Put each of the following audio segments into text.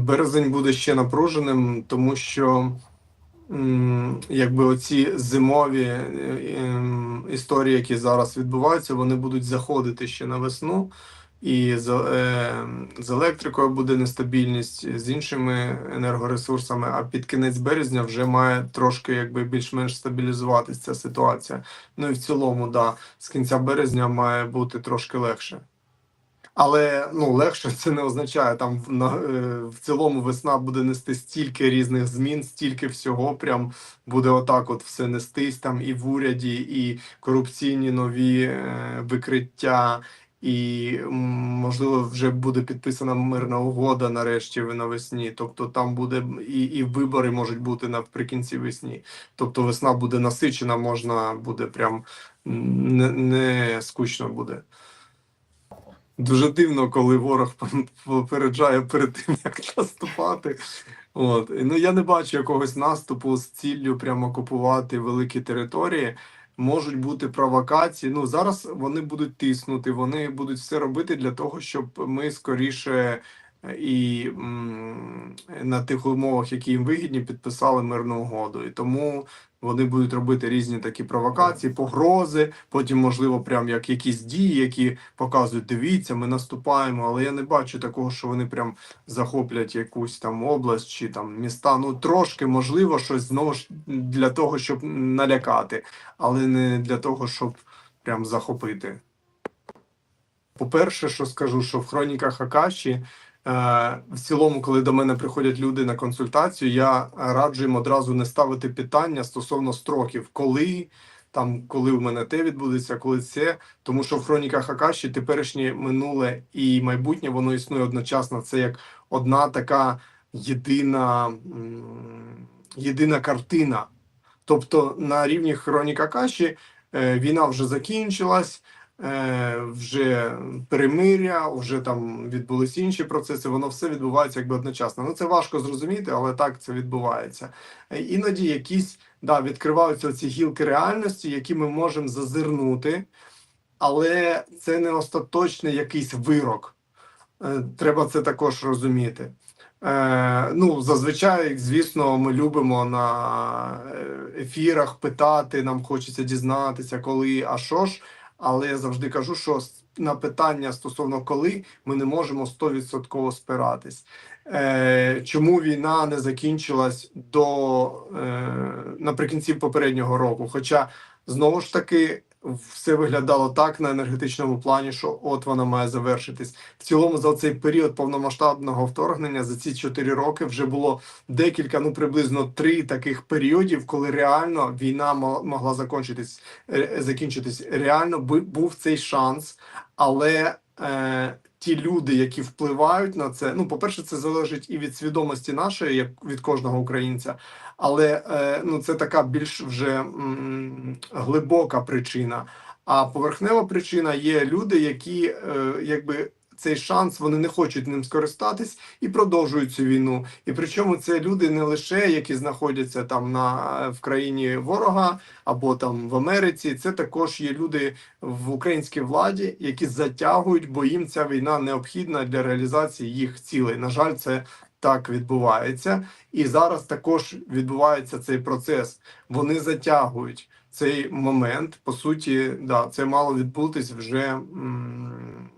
березень буде ще напруженим, тому що якби оці зимові е, ем, історії, які зараз відбуваються, вони будуть заходити ще на весну. І з, е, з електрикою буде нестабільність, з іншими енергоресурсами. А під кінець березня вже має трошки якби більш-менш стабілізуватися ця ситуація. Ну і в цілому, да, з кінця березня має бути трошки легше. Але ну легше це не означає там на, е, в цілому весна буде нести стільки різних змін, стільки всього. Прям буде отак, от все нестись там і в уряді, і корупційні нові е, викриття, і можливо вже буде підписана мирна угода нарешті навесні. Тобто там буде і, і вибори можуть бути наприкінці весні. Тобто весна буде насичена, можна буде прям не, не скучно буде. Дуже дивно, коли ворог попереджає перед тим, як наступати. От. Ну, я не бачу якогось наступу з ціллю прямо купувати великі території. Можуть бути провокації. Ну, зараз вони будуть тиснути, вони будуть все робити для того, щоб ми скоріше і на тих умовах, які їм вигідні, підписали мирну угоду. І тому вони будуть робити різні такі провокації, погрози, потім, можливо, прям як якісь дії, які показують, дивіться, ми наступаємо, але я не бачу такого, що вони прям захоплять якусь там область чи там міста. Ну трошки можливо, щось знову ж для того, щоб налякати, але не для того, щоб прям захопити. По-перше, що скажу, що в хроніках Акаші в цілому, коли до мене приходять люди на консультацію, я раджу їм одразу не ставити питання стосовно строків, коли там, коли в мене те відбудеться, коли це. Тому що в хроніках Акаші теперішнє минуле і майбутнє воно існує одночасно. Це як одна така єдина, єдина картина. Тобто на рівні хронік Акаші е, війна вже закінчилась. Е, Вже перемиря, вже там відбулись інші процеси. Воно все відбувається якби одночасно. Ну це важко зрозуміти, але так це відбувається. Е, Іноді якісь да, відкриваються ці гілки реальності, які ми можемо зазирнути, але це не остаточний якийсь вирок. Е, Треба це також розуміти. Е, ну, зазвичай, звісно, ми любимо на ефірах питати, нам хочеться дізнатися, коли, а що ж. Але я завжди кажу, що на питання стосовно коли ми не можемо 100% спиратись. Е, чому війна не закінчилась до е, наприкінці попереднього року? Хоча знову ж таки все виглядало так на енергетичному плані, що от вона має завершитись. В цілому за цей період повномасштабного вторгнення за ці 4 роки вже було декілька, ну приблизно три таких періодів, коли реально війна мо- могла закінчитись, е, закінчитись. Реально був цей шанс, але е, ті люди, які впливають на це, ну по-перше, це залежить і від свідомості нашої, як від кожного українця, але е, ну це така більш вже глибока причина. А поверхнева причина є люди, які е, якби. Цей шанс вони не хочуть ним скористатись і продовжують цю війну. І причому це люди не лише які знаходяться там на в країні ворога або там в Америці. Це також є люди в українській владі, які затягують, бо їм ця війна необхідна для реалізації їх цілей. На жаль, це так відбувається, і зараз також відбувається цей процес. Вони затягують цей момент. По суті, да, це мало відбутись вже. м,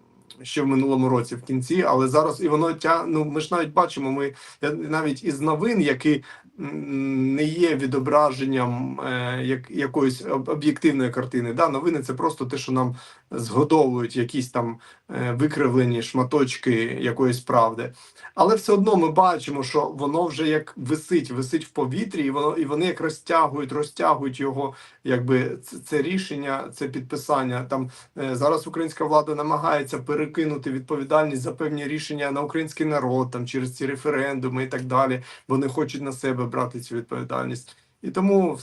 Ще в минулому році в кінці, але зараз і воно тя, ну ми ж навіть бачимо. Ми навіть із новин, які не є відображенням е, як, якоїсь об'єктивної картини. Да, новини це просто те, що нам згодовують якісь там е, викривлені шматочки якоїсь правди. Але все одно ми бачимо, що воно вже як висить, висить в повітрі, і воно і вони як розтягують, розтягують його, якби це, це рішення, це підписання. Там е, зараз українська влада намагається перекинути відповідальність за певні рішення на український народ, там через ці референдуми і так далі. Вони хочуть на себе брати цю відповідальність. І тому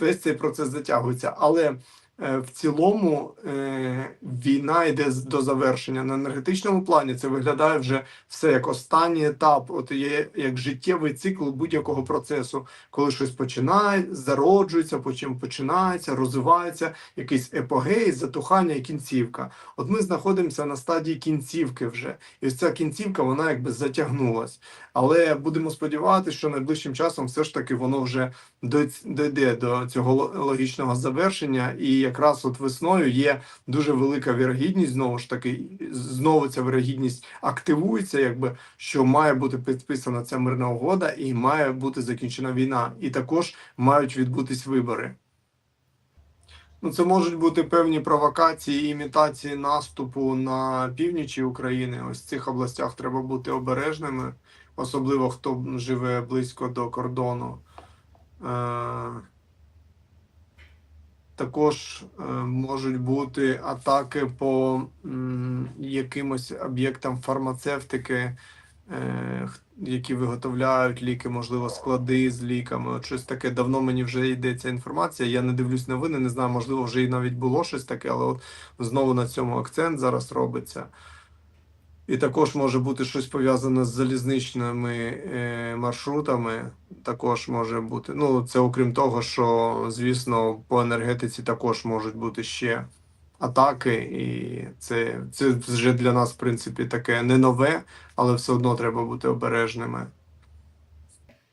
весь цей процес затягується. Але в цілому е, війна йде до завершення. На енергетичному плані це виглядає вже все як останній етап, от є як життєвий цикл будь-якого процесу, коли щось починає, зароджується, потім починається, розвивається, якийсь епогей, затухання і кінцівка. От ми знаходимося на стадії кінцівки вже, і ця кінцівка вона якби затягнулась. Але будемо сподіватися, що найближчим часом все ж таки воно вже дойде до цього логічного завершення, і якраз от весною є дуже велика вірогідність. Знову ж таки, знову ця вірогідність активується, якби що має бути підписана ця мирна угода, і має бути закінчена війна, і також мають відбутись вибори. Ну, це можуть бути певні провокації, імітації наступу на північі України. Ось в цих областях треба бути обережними, особливо хто живе близько до кордону. Також е, можуть бути атаки по якимось об'єктам фармацевтики, е, які виготовляють ліки, можливо, склади з ліками. От щось таке давно мені вже йде ця інформація. Я не дивлюсь новини, не знаю, можливо, вже і навіть було щось таке, але от знову на цьому акцент зараз робиться. І також може бути щось пов'язане з залізничними е, маршрутами. Також може бути. Ну, це окрім того, що, звісно, по енергетиці також можуть бути ще атаки, і це, це вже для нас, в принципі, таке не нове, але все одно треба бути обережними.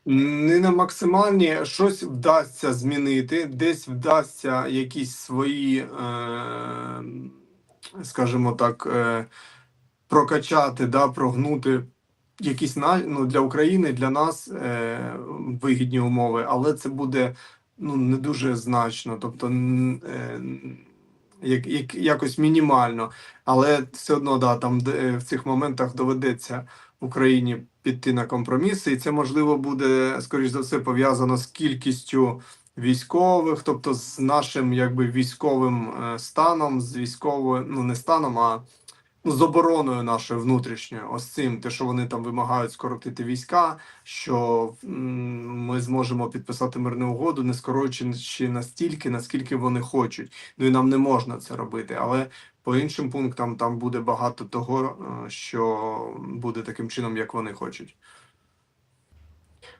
Не на максимальні щось вдасться змінити, десь вдасться якісь свої, е, скажімо так, е, прокачати, да, прогнути якісь ну, для України, для нас е, вигідні умови, але це буде ну, не дуже значно, тобто е, як, як, якось мінімально. Але все одно да, там де, в цих моментах доведеться Україні піти на компроміси, і це можливо буде, скоріш за все, пов'язано з кількістю військових, тобто з нашим якби військовим е, станом, з військовою, ну не станом, а з обороною нашою внутрішньою, ось цим, те, що вони там вимагають скоротити війська, що ми зможемо підписати мирну угоду, не скорочуючи настільки, наскільки вони хочуть. Ну і нам не можна це робити. Але по іншим пунктам там буде багато того, е, що буде таким чином, як вони хочуть.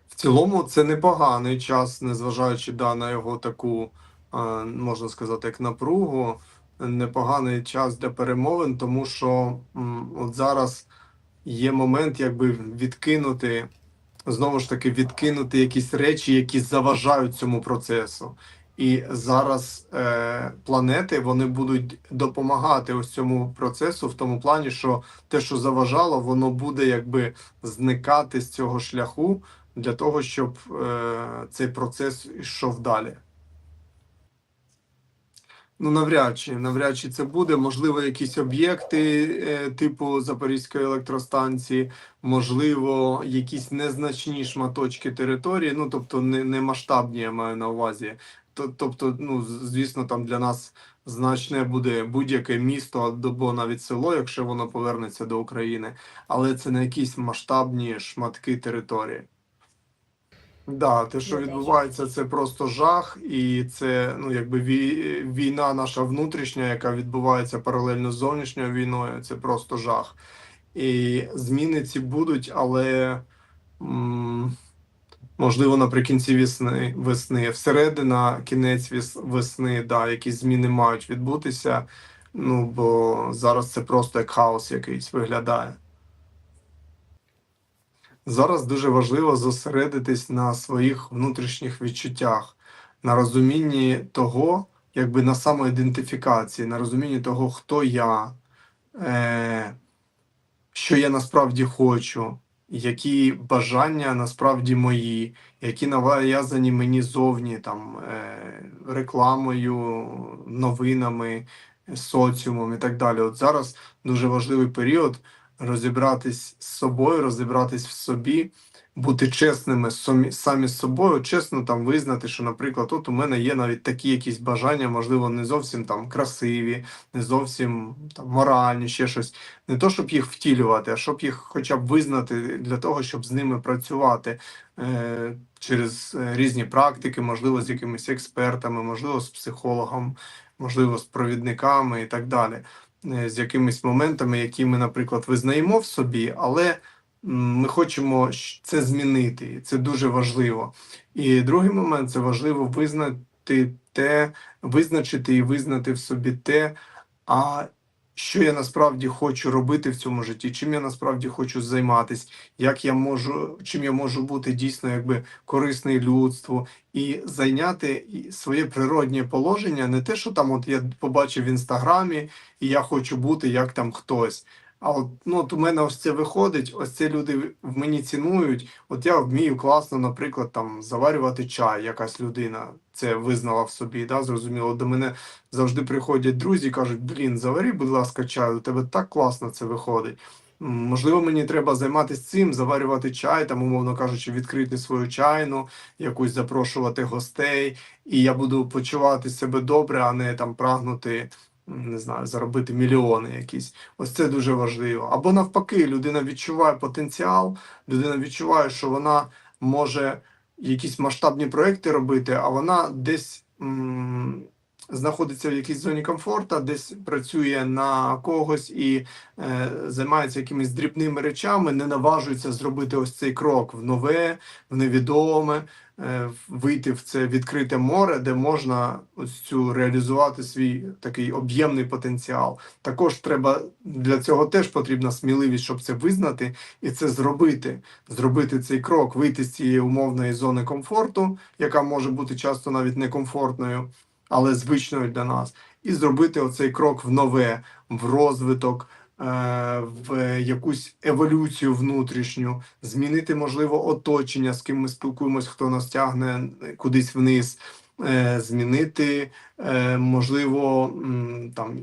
В цілому це непоганий час, незважаючи да, на його таку, е, можна сказати, як напругу непоганий час для перемовин, тому що от зараз є момент, якби відкинути, знову ж таки, відкинути якісь речі, які заважають цьому процесу. І зараз е, планети вони будуть допомагати ось цьому процесу в тому плані, що те, що заважало, воно буде якби зникати з цього шляху для того, щоб е, цей процес йшов далі. Ну, навряд чи, навряд чи це буде. Можливо, якісь об'єкти е, типу Запорізької електростанції, можливо, якісь незначні шматочки території, ну тобто не, не масштабні, я маю на увазі. Тобто, ну, звісно, там для нас значне буде будь-яке місто або навіть село, якщо воно повернеться до України, але це не якісь масштабні шматки території. Да, те, що відбувається, це просто жах, і це ну якби війна наша внутрішня, яка відбувається паралельно з зовнішньою війною. Це просто жах. І зміни ці будуть, але м, можливо наприкінці весни, весни, всередина, кінець весни, да, якісь зміни мають відбутися. Ну бо зараз це просто як хаос якийсь виглядає. Зараз дуже важливо зосередитись на своїх внутрішніх відчуттях, на розумінні того, якби на самоідентифікації, на розумінні того, хто я, е, що я насправді хочу, які бажання насправді мої, які нав'язані мені зовні там е, рекламою, новинами, соціумом і так далі. От зараз дуже важливий період розібратись з собою, розібратись в собі, бути чесними самі, самі з собою, чесно там визнати, що, наприклад, от у мене є навіть такі якісь бажання, можливо, не зовсім там красиві, не зовсім там моральні, ще щось. Не то, щоб їх втілювати, а щоб їх хоча б визнати для того, щоб з ними працювати е, через е, різні практики, можливо, з якимись експертами, можливо, з психологом. можливо, з провідниками і так далі, з якимись моментами, які ми, наприклад, визнаємо в собі, але ми хочемо це змінити. і Це дуже важливо. І другий момент це важливо визнати те, визначити і визнати в собі те, а що я насправді хочу робити в цьому житті, чим я насправді хочу займатися, як я можу, чим я можу бути дійсно якби корисний людству, і зайняти своє природнє положення, не те, що там от я побачив в інстаграмі, і я хочу бути як там хтось. А от ну от у мене ось це виходить, ось це люди в мені цінують. От я вмію класно, наприклад, там заварювати чай, якась людина це визнала в собі. Да, зрозуміло, до мене завжди приходять друзі, і кажуть: блін, заварі, будь ласка, чай, у тебе так класно це виходить. Можливо, мені треба займатися цим, заварювати чай, там, умовно кажучи, відкрити свою чайну, якусь запрошувати гостей, і я буду почувати себе добре, а не там прагнути, не знаю, заробити мільйони якісь. Ось це дуже важливо. Або навпаки, людина відчуває потенціал, людина відчуває, що вона може якісь масштабні проекти робити, а вона десь. Знаходиться в якійсь зоні комфорту, десь працює на когось і е, займається якимись дрібними речами, не наважується зробити ось цей крок в нове, в невідоме, е, вийти в це відкрите море, де можна ось цю реалізувати свій такий об'ємний потенціал. Також треба для цього теж потрібна сміливість, щоб це визнати і це зробити. Зробити цей крок, вийти з цієї умовної зони комфорту, яка може бути часто навіть некомфортною, але звичною для нас, і зробити оцей крок в нове, в розвиток. е, В якусь еволюцію внутрішню, змінити можливо оточення, з ким ми спілкуємось, хто нас тягне кудись вниз, е, змінити е, можливо там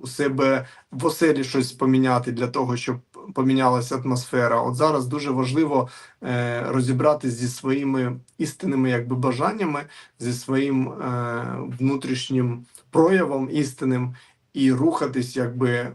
у себе в оселі щось поміняти для того, щоб помінялася атмосфера. От зараз дуже важливо е, розібратися зі своїми істинними якби бажаннями, зі своїм е, внутрішнім проявом істинним і рухатись, якби. е,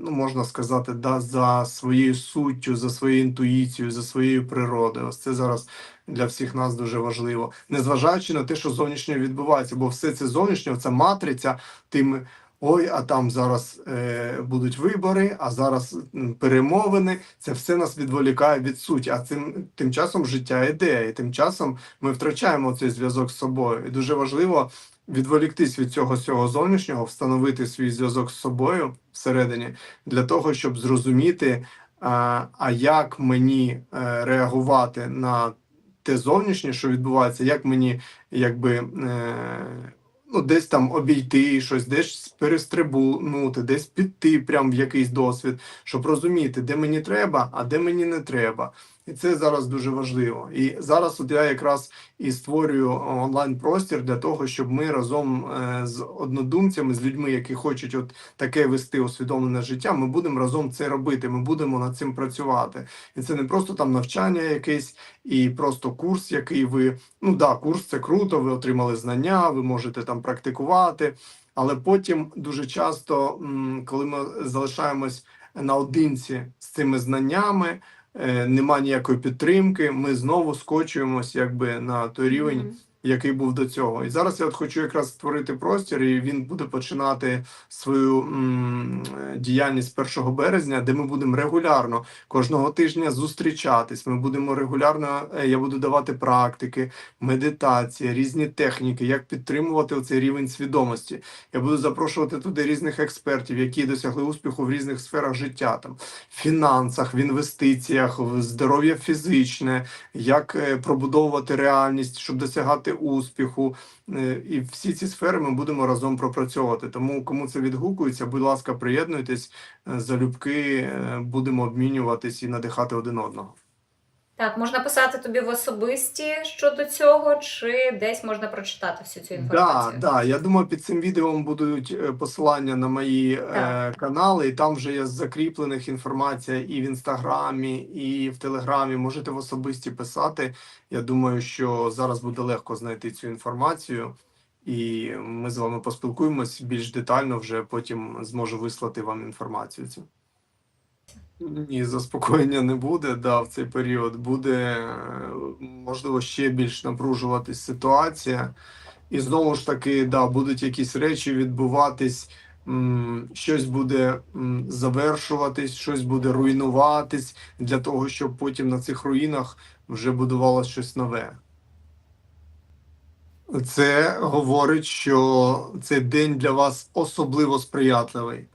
Ну, можна сказати, да, за своєю суттю, за своєю інтуїцією, за своєю природою. Ось це зараз для всіх нас дуже важливо, незважаючи на те, що зовнішнє відбувається, бо все це зовнішнє, це матриця, тим ой, а там зараз е, будуть вибори, а зараз перемовини. Це все нас відволікає від суті. А цим тим часом життя йде, і тим часом ми втрачаємо цей зв'язок з собою. І дуже важливо відволіктись від цього всього зовнішнього, встановити свій зв'язок з собою всередині для того, щоб зрозуміти, а, а як мені е, реагувати на те зовнішнє, що відбувається, як мені якби. Е, Ну, десь там обійти щось, десь перестрибнути, десь піти прямо в якийсь досвід, щоб розуміти, де мені треба, а де мені не треба. І це зараз дуже важливо. І зараз от я якраз і створюю онлайн-простір для того, щоб ми разом е, з однодумцями, з людьми, які хочуть от таке вести усвідомлене життя, ми будемо разом це робити. Ми будемо над цим працювати. І це не просто там навчання якесь і просто курс, який ви ну да, курс це круто. Ви отримали знання, ви можете там практикувати. Але потім дуже часто, коли ми залишаємось наодинці з цими знаннями, нема ніякої підтримки. Ми знову скочуємось якби на той рівень. Який був до цього. І зараз я от хочу якраз створити простір, і він буде починати свою м, діяльність 1 березня, де ми будемо регулярно кожного тижня зустрічатись. Ми будемо регулярно, е, я буду давати практики, медитації, різні техніки, як підтримувати цей рівень свідомості. Я буду запрошувати туди різних експертів, які досягли успіху в різних сферах життя, там фінансах, в інвестиціях, в здоров'я фізичне, як е, пробудовувати реальність, щоб досягати успіху. Е, І всі ці сфери ми будемо разом пропрацьовувати. Тому кому це відгукується, будь ласка, приєднуйтесь е, залюбки, е, будемо обмінюватись і надихати один одного. Так, можна писати тобі в особисті щодо цього, чи десь можна прочитати всю цю Да, інформацію? да. Я думаю, під цим відео будуть е, посилання на мої е, канали, і там вже є з закріплених інформація і в інстаграмі, і в телеграмі. Можете в особисті писати. Я думаю, що зараз буде легко знайти цю інформацію, і ми з вами поспілкуємось більш детально. Вже потім зможу вислати вам інформацію. Цю. Ні, заспокоєння не буде. Да, в цей період буде е, можливо ще більш напружуватись ситуація. І знову ж таки, да, будуть якісь речі відбуватись, щось буде завершуватись, щось буде руйнуватись для того, щоб потім на цих руїнах вже будувалось щось нове. Це говорить, що цей день для вас особливо сприятливий.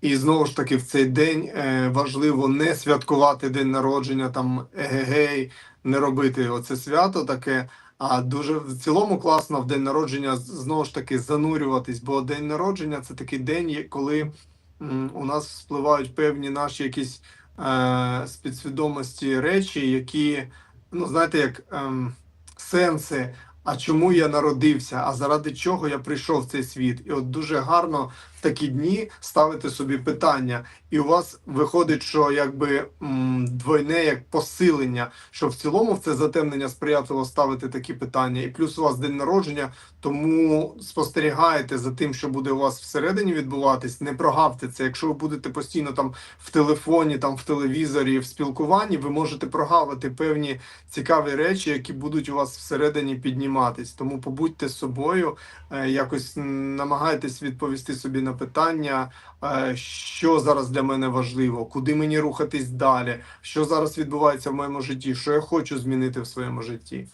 І знову ж таки, в цей день е, важливо не святкувати день народження, там егегей, не робити оце свято таке. А дуже в цілому класно в день народження знову ж таки занурюватись, бо день народження це такий день, коли у нас вспливають певні наші якісь е, з підсвідомості речі, які, ну знаєте, як ем, сенси. А чому я народився? А заради чого я прийшов в цей світ? І от дуже гарно такі дні ставити собі питання, і у вас виходить, що якби двойне як посилення, що в цілому в це затемнення сприятливо ставити такі питання, і плюс у вас день народження, тому спостерігаєте за тим, що буде у вас всередині відбуватись. Не прогавте це. Якщо ви будете постійно там в телефоні, там в телевізорі, в спілкуванні, ви можете прогавити певні цікаві речі, які будуть у вас всередині підніматись. Тому побудьте собою, е, якось намагайтесь відповісти собі на питання, е, що зараз для мене важливо, куди мені рухатись далі, що зараз відбувається в моєму житті, що я хочу змінити в своєму житті.